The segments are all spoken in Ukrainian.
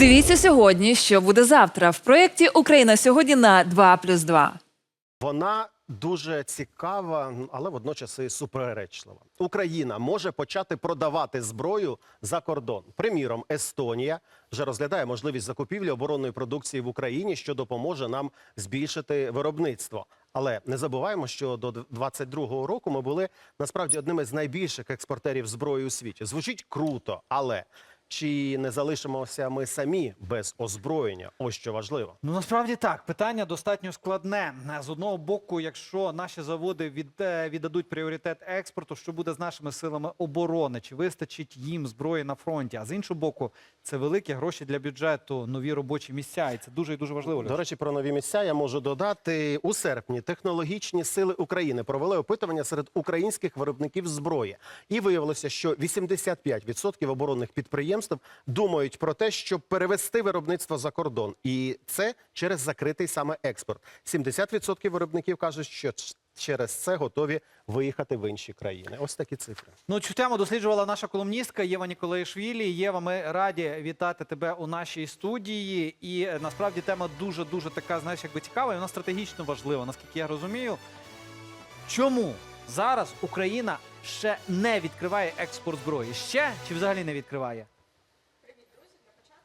Дивіться сьогодні, що буде завтра в проєкті Україна сьогодні на 2 плюс 2. Вона дуже цікава, але водночас і суперечлива. Україна може почати продавати зброю за кордон. Приміром, Естонія вже розглядає можливість закупівлі оборонної продукції в Україні, що допоможе нам збільшити виробництво. Але не забуваємо, що до 22-го року ми були насправді одними з найбільших експортерів зброї у світі. Звучить круто, але чи не залишимося ми самі без озброєння? Ось що важливо. Ну насправді так, питання достатньо складне. З одного боку, якщо наші заводи від, е, віддадуть пріоритет експорту, що буде з нашими силами оборони? Чи вистачить їм зброї на фронті? А з іншого боку, це великі гроші для бюджету, нові робочі місця, і це дуже і дуже важливо. До речі, про нові місця я можу додати у серпні. Технологічні сили України провели опитування серед українських виробників зброї, і виявилося, що 85% оборонних підприємств думають про те, щоб перевести виробництво за кордон, і це через закритий саме експорт. 70% виробників кажуть, що через це готові виїхати в інші країни. Ось такі цифри. Ну, цю тему досліджувала наша колумністка Єва Ніколаїшвілі. Єва, ми раді вітати тебе у нашій студії. І е, насправді тема дуже дуже така, знаєш, якби цікава, і вона стратегічно важлива, наскільки я розумію. Чому зараз Україна ще не відкриває експорт зброї? Ще чи взагалі не відкриває?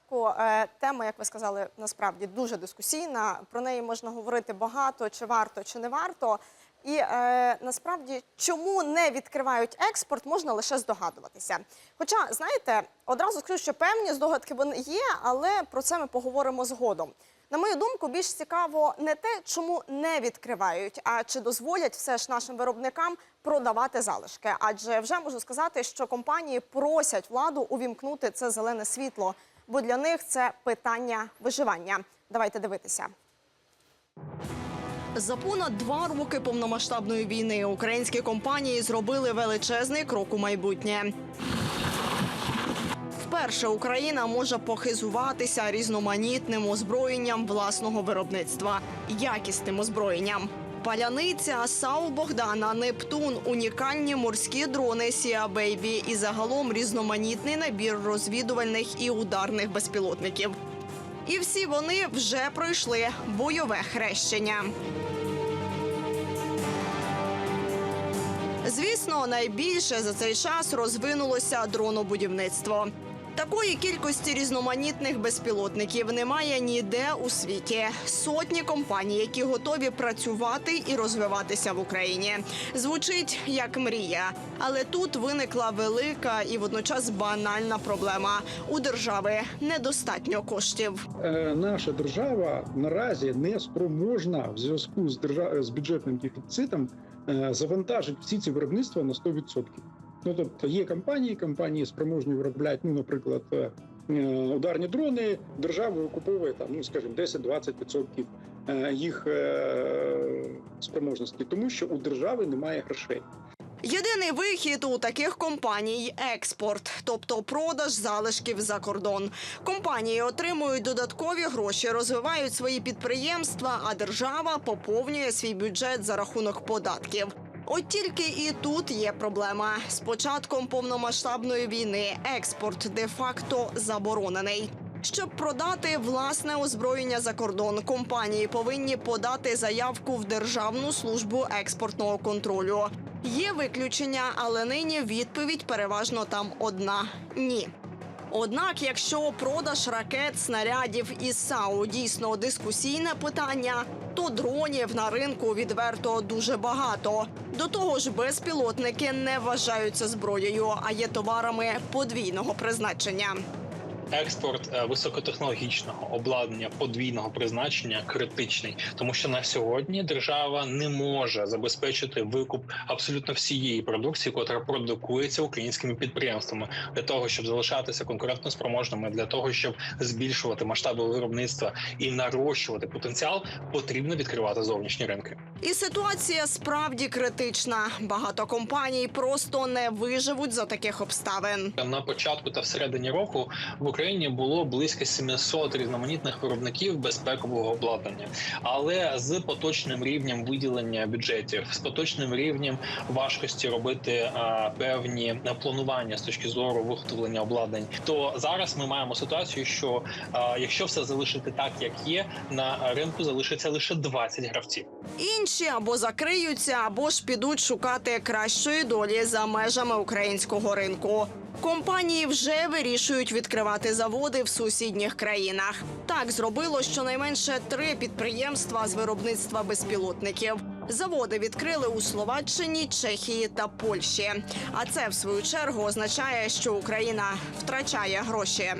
Ко, е, Тема, як ви сказали, насправді дуже дискусійна. Про неї можна говорити багато, чи варто, чи не варто. І е, насправді, чому не відкривають експорт, можна лише здогадуватися. Хоча, знаєте, одразу скажу, що певні здогадки вони є, але про це ми поговоримо згодом. На мою думку, більш цікаво не те, чому не відкривають, а чи дозволять все ж нашим виробникам продавати залишки. Адже вже можу сказати, що компанії просять владу увімкнути це зелене світло, бо для них це питання виживання. Давайте дивитися. За понад два роки повномасштабної війни українські компанії зробили величезний крок у майбутнє. Вперше Україна може похизуватися різноманітним озброєнням власного виробництва, якісним озброєнням. Паляниця, САУ Богдана, Нептун, унікальні морські дрони Сіа Бейбі і загалом різноманітний набір розвідувальних і ударних безпілотників. І всі вони вже пройшли бойове хрещення. Звісно, найбільше за цей час розвинулося дронобудівництво. Такої кількості різноманітних безпілотників немає ніде у світі. Сотні компаній, які готові працювати і розвиватися в Україні. Звучить як мрія, але тут виникла велика і водночас банальна проблема. У держави недостатньо коштів. Е, наша держава наразі не спроможна в зв'язку з держав... бюджетним дефіцитом е, завантажити всі ці виробництва на 100%. Ну тобто є компанії, компанії спроможні виробляти, ну, наприклад, е, е, ударні дрони. Держава викуповує там, ну скажімо, 10-20% е, їх спроможності, тому що у держави немає грошей. Єдиний вихід у таких компаній експорт, тобто продаж залишків за кордон. Компанії отримують додаткові гроші, розвивають свої підприємства, а держава поповнює свій бюджет за рахунок податків. От тільки і тут є проблема. З початком повномасштабної війни експорт де-факто заборонений. Щоб продати власне озброєння за кордон, компанії повинні подати заявку в Державну службу експортного контролю. Є виключення, але нині відповідь переважно там одна ні. Однак, якщо продаж ракет, снарядів і САУ дійсно дискусійне питання, то дронів на ринку відверто дуже багато. До того ж, безпілотники не вважаються зброєю, а є товарами подвійного призначення. Експорт е, високотехнологічного обладнання подвійного призначення критичний, тому що на сьогодні держава не може забезпечити викуп абсолютно всієї продукції, котра продукується українськими підприємствами, для того, щоб залишатися конкурентноспроможними, для того, щоб збільшувати масштаби виробництва і нарощувати потенціал, потрібно відкривати зовнішні ринки. І ситуація справді критична. Багато компаній просто не виживуть за таких обставин. На початку та всередині року в Україні було близько 700 різноманітних виробників безпекового обладнання, але з поточним рівнем виділення бюджетів, з поточним рівнем важкості робити а, певні планування з точки зору виготовлення обладнань, то зараз ми маємо ситуацію, що а, якщо все залишити так, як є, на ринку залишиться лише 20 гравців. Інші або закриються, або ж підуть шукати кращої долі за межами українського ринку. Компанії вже вирішують відкривати заводи в сусідніх країнах. Так зробило щонайменше три підприємства з виробництва безпілотників. Заводи відкрили у Словаччині, Чехії та Польщі. А це в свою чергу означає, що Україна втрачає гроші.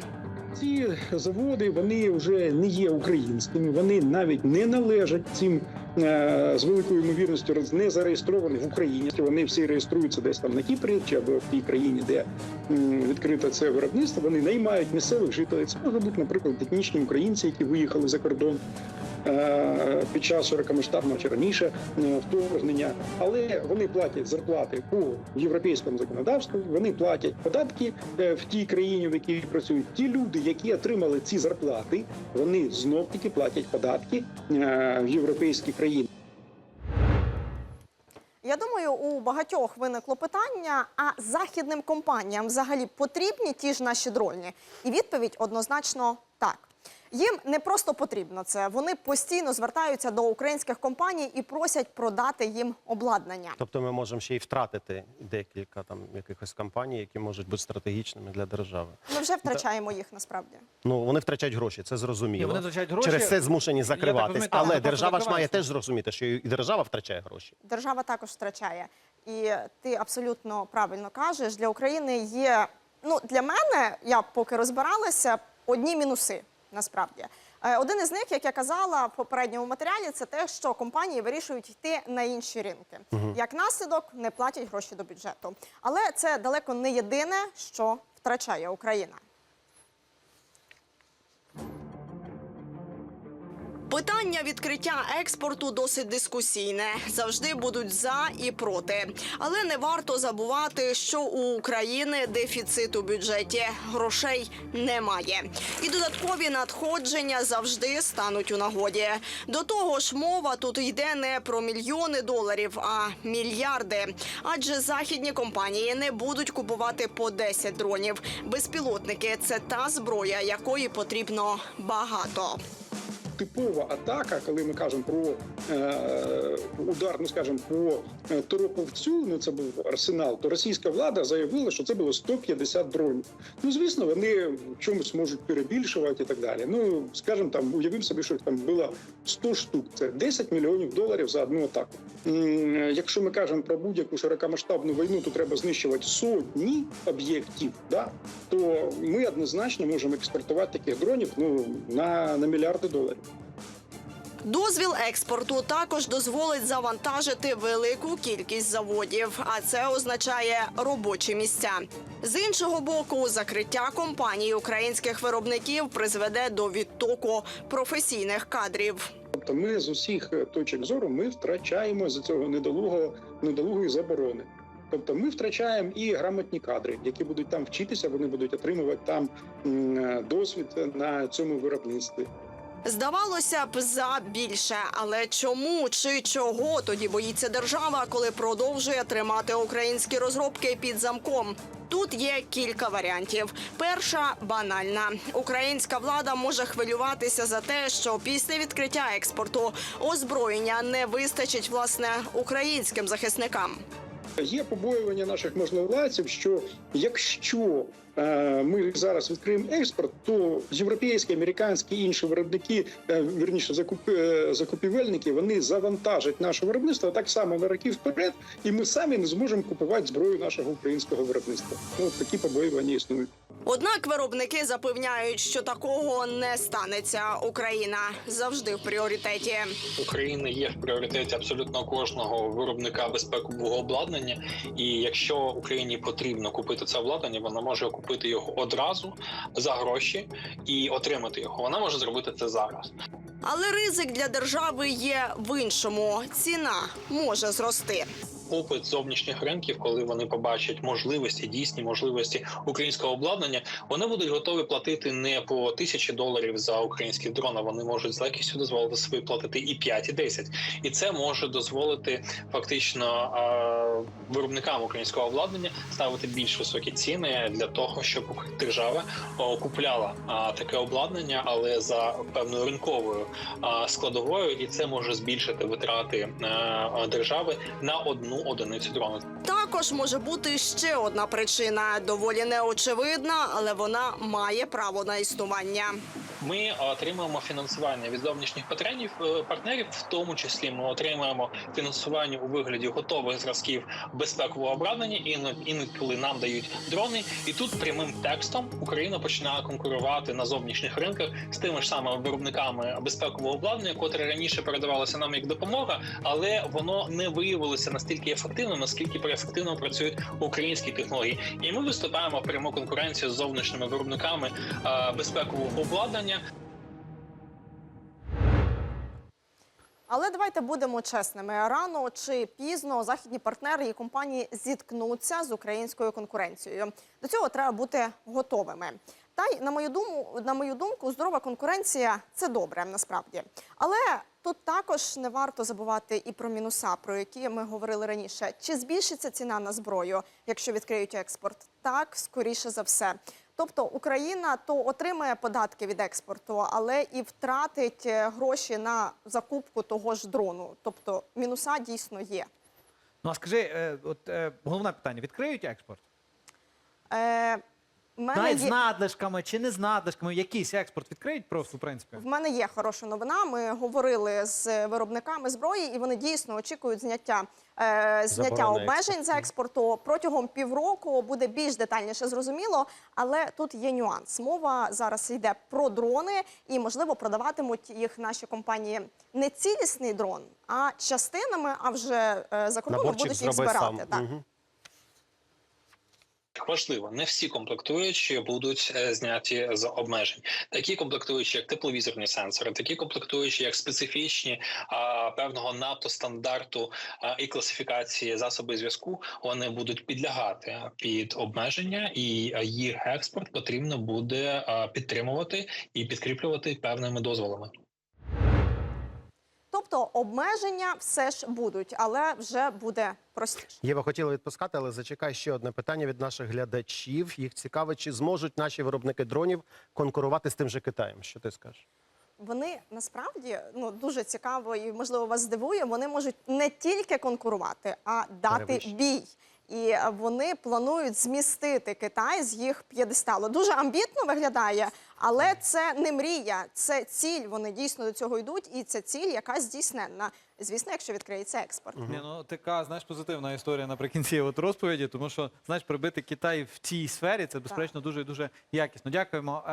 Ці заводи вони вже не є українськими, вони навіть не належать цим е, з великою ймовірністю не зареєстровані в Україні. Вони всі реєструються десь там на Кіпрі чи або в тій країні, де м, відкрито це виробництво. Вони наймають місцевих жителів. Це можуть бути, наприклад, етнічні українці, які виїхали за кордон. Е, Під час широкомасштабного чи раніше е, вторгнення, але вони платять зарплати по європейському законодавству. Вони платять податки е, в тій країні, в якій працюють. Ті люди, які отримали ці зарплати, вони знов таки платять податки в європейські країни. Я думаю, у багатьох виникло питання: а західним компаніям взагалі потрібні ті ж наші дрони? І відповідь однозначно так. Їм не просто потрібно це. Вони постійно звертаються до українських компаній і просять продати їм обладнання. Тобто ми можемо ще й втратити декілька там якихось компаній, які можуть бути стратегічними для держави. Ми вже втрачаємо їх насправді. Ну вони втрачають гроші, це зрозуміло. Ні, вони втрачають гроші. Через це змушені закриватись. так, Але держава ж має теж зрозуміти, що і держава втрачає гроші. Держава також втрачає. І ти абсолютно правильно кажеш. Для України є ну для мене, я поки розбиралася, одні мінуси насправді. Е, Один із них, як я казала в попередньому матеріалі, це те, що компанії вирішують йти на інші ринки. Як наслідок не платять гроші до бюджету. Але це далеко не єдине, що втрачає Україна. Питання відкриття експорту досить дискусійне. Завжди будуть за і проти. Але не варто забувати, що у України дефіцит у бюджеті грошей немає, і додаткові надходження завжди стануть у нагоді. До того ж, мова тут йде не про мільйони доларів, а мільярди. Адже західні компанії не будуть купувати по 10 дронів. Безпілотники це та зброя, якої потрібно багато. Типова атака, коли ми кажемо про е, удар, ну скажімо, по е, Тороповцю, ну це був арсенал, то російська влада заявила, що це було 150 дронів. Ну звісно, вони в чомусь можуть перебільшувати і так далі. Ну скажімо, там уявимо собі, що там було 100 штук. Це 10 мільйонів доларів за одну атаку. М, Якщо ми кажемо про будь-яку широкомасштабну війну, то треба знищувати сотні об'єктів. Да? То ми однозначно можемо експортувати таких дронів ну на, на мільярди доларів. Дозвіл експорту також дозволить завантажити велику кількість заводів, а це означає робочі місця. З іншого боку, закриття компаній українських виробників призведе до відтоку професійних кадрів. Тобто, ми з усіх точок зору ми втрачаємо з цього недолугого недолугої заборони. Тобто ми втрачаємо і грамотні кадри, які будуть там вчитися, вони будуть отримувати там досвід на цьому виробництві. Здавалося б, за більше, але чому чи чого тоді боїться держава, коли продовжує тримати українські розробки під замком? Тут є кілька варіантів. Перша банальна. Українська влада може хвилюватися за те, що після відкриття експорту озброєння не вистачить власне українським захисникам. Є побоювання наших можновладців, що якщо е, ми зараз відкриємо експорт, то європейські, американські і інші виробники, е, вірніше закуп, е, закупівельники, вони завантажать наше виробництво так само на роки вперед, і ми самі не зможемо купувати зброю нашого українського виробництва. Ну, такі побоювання існують. Однак виробники запевняють, що такого не станеться. Україна завжди в пріоритеті. України є в пріоритеті абсолютно кожного виробника безпекового обладнання. І якщо Україні потрібно купити це обладнання, вона може купити його одразу за гроші і отримати його. Вона може зробити це зараз. Але ризик для держави є в іншому. Ціна може зрости. Попит зовнішніх ринків, коли вони побачать можливості, дійсні можливості українського обладнання, вони будуть готові платити не по тисячі доларів за український дрон, а вони можуть з легкістю дозволити собі платити і 5, і 10. І це може дозволити фактично виробникам українського обладнання ставити більш високі ціни для того, щоб держава купляла таке обладнання, але за певною ринковою складовою, і це може збільшити витрати держави на одну одиницю дрона. Також може бути ще одна причина, доволі неочевидна, але вона має право на існування. Ми отримуємо фінансування від зовнішніх партнерів, е, партнерів, в тому числі ми отримуємо фінансування у вигляді готових зразків безпекового обладнання. І інколи нам дають дрони. І тут прямим текстом Україна починає конкурувати на зовнішніх ринках з тими ж самими виробниками безпекового обладнання, котре раніше передавалося нам як допомога, але воно не виявилося настільки ефективним, наскільки ефективно працюють українські технології. І ми виступаємо пряму конкуренцію з зовнішніми виробниками е, безпекового обладнання. Але давайте будемо чесними. Рано чи пізно західні партнери і компанії зіткнуться з українською конкуренцією. До цього треба бути готовими. Та й на мою думку, на мою думку, здорова конкуренція це добре насправді. Але тут також не варто забувати і про мінуса, про які ми говорили раніше. Чи збільшиться ціна на зброю, якщо відкриють експорт? Так, скоріше за все. Тобто Україна то отримає податки від експорту, але і втратить е, гроші на закупку того ж дрону. Тобто мінуса дійсно є. Ну а скажи, е, от е, головне питання: відкриють експорт? Е, в мене Навіть з є... надлишками чи не з надлишками, якийсь експорт відкриють просто в принципі. В мене є хороша новина. Ми говорили з виробниками зброї, і вони дійсно очікують зняття, е, зняття Заборони обмежень з експорту протягом півроку. Буде більш детальніше зрозуміло, але тут є нюанс. Мова зараз йде про дрони, і можливо продаватимуть їх наші компанії не цілісний дрон, а частинами. А вже е, за кордоном Наборчик будуть їх зроби збирати. сам. Так. Мгм. Важливо, не всі комплектуючі будуть е, зняті з обмежень. Такі комплектуючі, як тепловізорні сенсори, такі комплектуючі, як специфічні а, певного НАТО стандарту а, і класифікації засоби зв'язку, вони будуть підлягати під обмеження, і їх експорт потрібно буде а, підтримувати і підкріплювати певними дозволами. Тобто обмеження все ж будуть, але вже буде простіше. Єва хотіла відпускати, але зачекай ще одне питання від наших глядачів. Їх цікавить, чи зможуть наші виробники дронів конкурувати з тим же Китаєм. Що ти скажеш? Вони насправді ну дуже цікаво і можливо вас здивує. Вони можуть не тільки конкурувати, а дати Перевищ. бій. І вони планують змістити Китай з їх п'єдесталу. Дуже амбітно виглядає, але це не мрія, це ціль. Вони дійсно до цього йдуть, і це ціль, яка здійсненна. Звісно, якщо відкриється експорт. Ні, ну така знаєш позитивна історія наприкінці от розповіді, тому що знаєш, прибити Китай в цій сфері це безперечно дуже дуже якісно. Дякуємо. Е,